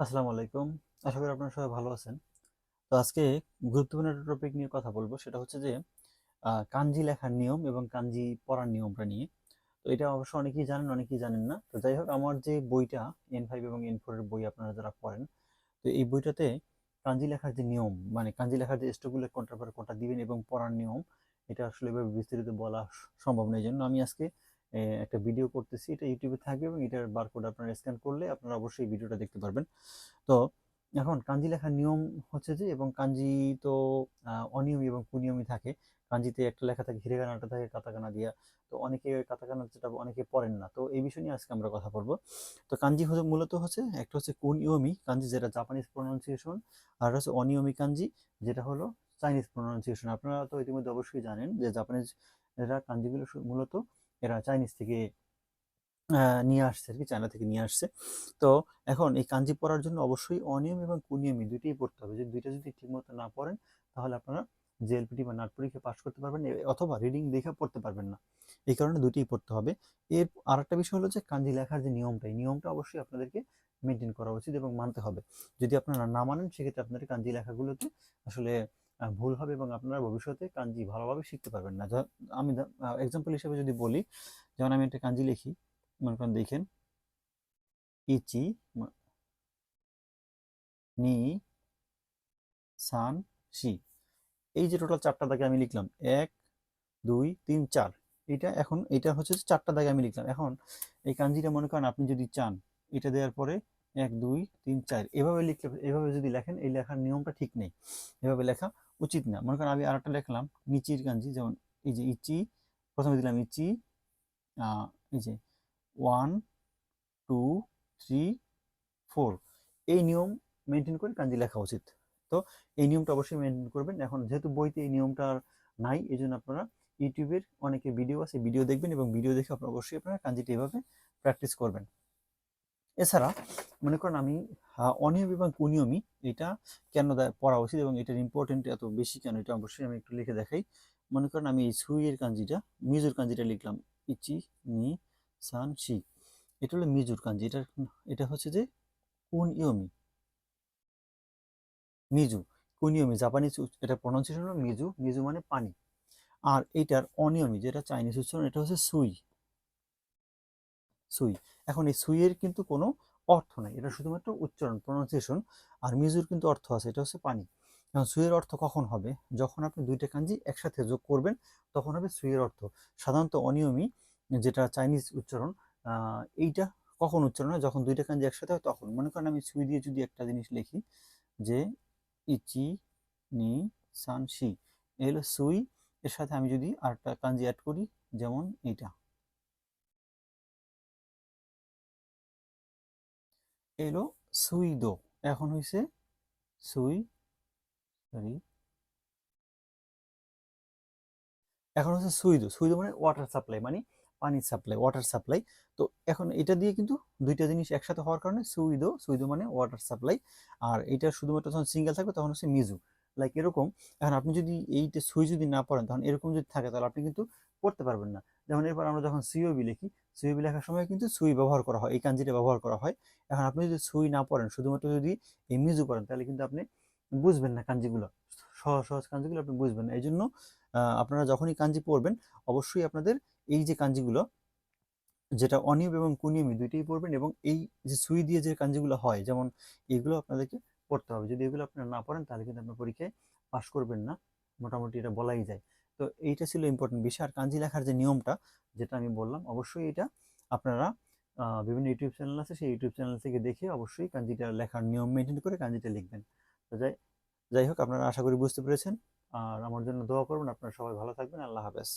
আসসালামু আলাইকুম। আশা করি আপনারা সবাই ভালো আছেন। তো আজকে গুরুত্বপূর্ণ একটা টপিক নিয়ে কথা বলব। সেটা হচ্ছে যে কাঞ্জি লেখার নিয়ম এবং কাঞ্জি পড়ার নিয়মটা নিয়ে। তো এটা অবশ্য অনেকেই জানেন অনেকেই জানেন না। তো যাই হোক, আমার যে বইটা এন ফাইভ এবং এন ফোর এর বই আপনারা যারা পড়েন, তো এই বইটাতে কাঞ্জি লেখার যে নিয়ম মানে কাঞ্জি লেখার যে স্ট্রোকগুলো কোনটার পরে কোনটা দিবেন এবং পড়ার নিয়ম, এটা আসলে এভাবে বিস্তারিত বলা সম্ভব নয়। জন্য আমি আজকে একটা ভিডিও করতেছি, এটা ইউটিউবে থাকবে এবং এটার বারকোড আপনারা স্ক্যান করলে আপনারা অবশ্যই ভিডিওটা দেখতে পারবেন। তো এখন কাঞ্জি লেখার নিয়ম হচ্ছে যে, এবং কাঞ্জি তো অনিয়মী এবং কুনিয়মী থাকে। কাঞ্জিতে একটা লেখা থাকে, হিরেগানাটা থাকে, কাতাকানা দিয়া। তো অনেকে কাতাকানা যেটা, অনেকে পড়েন না। তো এই বিষয় নিয়ে আজকে আমরা কথা বলব। তো কাঞ্জি হচ্ছে মূলত হচ্ছে, একটা হচ্ছে কুনিয়মী কাঞ্জি, যেটা জাপানিজ প্রনাউন্সিয়েশন আর হচ্ছে অনিয়মী কাঞ্জি, যেটা হলো চাইনিজ প্রনাউন্সিয়েশন আপনারা তো ইতিমধ্যে অবশ্যই জানেন যে জাপানিজ এরা কাঞ্জিগুলো মূলত এরা চাইনিজ থেকে নিয়ে আসছে আর কি, চায়না থেকে নিয়ে আসছে। তো এখন এই কাঞ্জি পড়ার জন্য অবশ্যই অনিয়ম এবং কুনিয়মী দুইটাই পড়তে হবে। যদি দুইটা যদি ঠিকমতো না পড়েন, তাহলে আপনারা জেএলপিটি বা নাট পরীক্ষা পাশ করতে পারবেন অথবা রিডিং দেখে পড়তে পারবেন না। এই কারণে দুটিই পড়তে হবে। এর আর একটা বিষয় হলো যে কাঞ্জি লেখার যে নিয়মটা, এই নিয়মটা অবশ্যই আপনাদেরকে মেনটেন করা উচিত এবং মানতে হবে। যদি আপনারা না মানেন, সেক্ষেত্রে আপনাদের কাঞ্জি লেখাগুলোতে আসলে ভুল হবে এবং আপনারা ভবিষ্যতে কাঞ্জি ভালোভাবে শিখতে পারবেন না। আমি এক্সাম্পল হিসেবে যদি বলি, যেমন আমি একটা কাঞ্জি লিখি, মনে করেন দেখেন, ইচি নি, সান, সি। এই যে টোটাল চারটা দাগে আমি লিখলাম, এক, দুই, তিন, চার। এটা এখন, এটা হচ্ছে চারটা দাগে আমি লিখলাম। এখন এই কাঞ্জিটা মনে করেন আপনি যদি চান, এটা দেওয়ার পরে এক, দুই, তিন, চার। এভাবে লিখলে, এভাবে যদি লেখেন, এই লেখার নিয়মটা ঠিক নেই। এভাবে লেখা উচিত না। মনে করেন আমি আরেকটা লিখলাম, নিচির কাঞ্জি যেমন এই যে ইচি, প্রথমে দিলাম ইচি এই যে ওয়ান, টু, থ্রি, ফোর। এই নিয়ম মেনটেন করে কাঞ্জি লেখা উচিত। তো এই নিয়মটা অবশ্যই মেনটেন করবেন। এখন যেহেতু বইতে এই নিয়মটা আর নাই এই জন্য আপনারা ইউটিউবের অনেকে ভিডিও আছে, ভিডিও দেখবেন এবং ভিডিও দেখে আপনারা অবশ্যই আপনারা কাঞ্জিটা এভাবে প্র্যাকটিস করবেন। এছাড়া মনে করেন আমি অনিয়ম এবং কুনিয়মী এটা কেন পড়া উচিত এবং এটার ইম্পর্টেন্ট এত বেশি কেন এটা অবশ্যই আমি একটু লিখে দেখাই। মনে করেন আমি এই সুইয়ের কাঞ্জিটা, মিজুর কাঞ্জিটা লিখলাম। ইচি, নি, সান, শি। এটা হলো মিজুর কাঞ্জি। এটা এটা হচ্ছে যে কুনিয়মি মিজু কুনিয়মি জাপানিজ এটা প্রনাউন্সিয়েশন হলো মিজু। মিজু মানে পানি। আর এটার অনিয়মি যেটা চাইনিজ উচ্চারণ, এটা হচ্ছে সুই। সুই। এখন এই সুইয়ের কিন্তু কোনো অর্থ নাই। এটা শুধুমাত্র উচ্চারণ প্রনাউন্সিয়েশন আর মিজুর কিন্তু অর্থ আছে, এটা হচ্ছে পানি। এখন সুইয়ের অর্থ কখন হবে? যখন আপনি দুইটা কাঞ্জি একসাথে যোগ করবেন, তখন হবে সুইয়ের অর্থ। সাধারণত অনিয়মী যেটা চাইনিজ উচ্চারণ এইটা কখন উচ্চারণ হয়? যখন দুইটা কাঞ্জি একসাথে হয় তখন। মনে করেন আমি সুই দিয়ে যদি একটা জিনিস লিখি যে ইচি নি সান শি এই হলো সুই। এর সাথে আমি যদি আরেকটা কাঞ্জি অ্যাড করি, যেমন এইটা। এলো সুই দো এখন হয়েছে সুই সরি এখন হচ্ছে সুইদো সুইদো মানে ওয়াটার সাপ্লাই মানে পানির সাপ্লাই ওয়াটার সাপ্লাই তো এখন এটা দিয়ে কিন্তু দুইটা জিনিস একসাথে হওয়ার কারণে সুইদো সুইদো মানে ওয়াটার সাপ্লাই আর এটা শুধুমাত্র যখন সিঙ্গেল থাকবে তখন হচ্ছে মিজু। লাইক এরকম, এখন আপনি যদি এইটা সুই যদি না পড়েন, তখন এরকম যদি থাকে, তাহলে আপনি কিন্তু পড়তে পারবেন না। যেমন এরপর আমরা যখন সিওবি লিখি সিওবি লেখার সময় কিন্তু সুই ব্যবহার করা হয়, এই কাঞ্জিটা ব্যবহার করা হয়। এখন আপনি যদি সুই না পড়েন, শুধুমাত্র যদি এই করেন তাহলে কিন্তু আপনি বুঝবেন না কাঞ্জিগুলো। সহজ সহজ কাঞ্জিগুলো আপনি বুঝবেন না। এই জন্য আপনারা যখনই কাঞ্জি পড়বেন, অবশ্যই আপনাদের এই যে কাঞ্জিগুলো, যেটা অনিয়ম এবং কুনিয়মী দুইটাই পড়বেন এবং এই যে সুই দিয়ে যে কাঞ্জিগুলো হয়, যেমন এগুলো আপনাদেরকে পড়তে হবে। যদি এগুলো আপনারা না পড়েন, তাহলে কিন্তু আপনার পরীক্ষায় পাশ করবেন না। মোটামুটি এটা বলাই যায়। তো এইটা ছিল ইম্পর্টেন্ট বিষয়। আর কাঞ্জি লেখার যে নিয়মটা, যেটা আমি বললাম, অবশ্যই এটা আপনারা বিভিন্ন ইউটিউব চ্যানেল আছে, সেই ইউটিউব চ্যানেল থেকে দেখে অবশ্যই কাঞ্জিটা লেখার নিয়ম মেনটেন করে কাঞ্জিটা লিখবেন। তো যাই যাই হোক, আপনারা আশা করি বুঝতে পেরেছেন। আর আমার জন্য দোয়া করবেন। আপনারা সবাই ভালো থাকবেন। আল্লাহ হাফেজ।